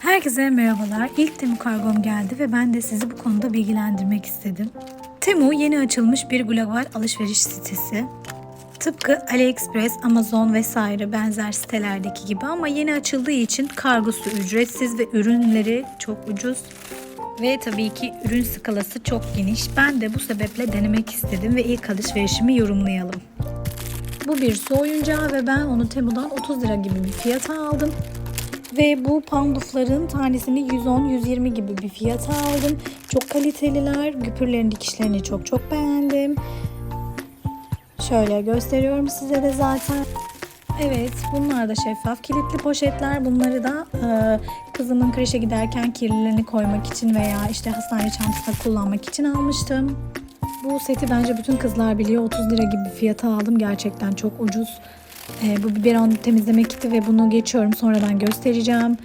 Herkese merhabalar. İlk Temu kargom geldi ve ben de sizi bu konuda bilgilendirmek istedim. Temu yeni açılmış bir global alışveriş sitesi. Tıpkı AliExpress, Amazon vesaire benzer sitelerdeki gibi ama yeni açıldığı için kargosu ücretsiz ve ürünleri çok ucuz. Ve tabii ki ürün skalası çok geniş. Ben de bu sebeple denemek istedim ve ilk alışverişimi yorumlayalım. Bu bir su oyuncağı ve ben onu Temu'dan 30 lira gibi bir fiyata aldım. Ve bu pandufların tanesini 110-120 gibi bir fiyata aldım. Çok kaliteliler. Güpürlerin dikişlerini çok çok beğendim. Şöyle gösteriyorum size de zaten. Evet bunlar da şeffaf kilitli poşetler. Bunları da e, kızımın kreşe giderken kirlilerini koymak için veya işte hastane çantasında kullanmak için almıştım. Bu seti bence bütün kızlar biliyor. 30 lira gibi fiyata aldım. Gerçekten çok ucuz. E, bu biberon temizleme kiti ve bunu geçiyorum. Sonradan göstereceğim.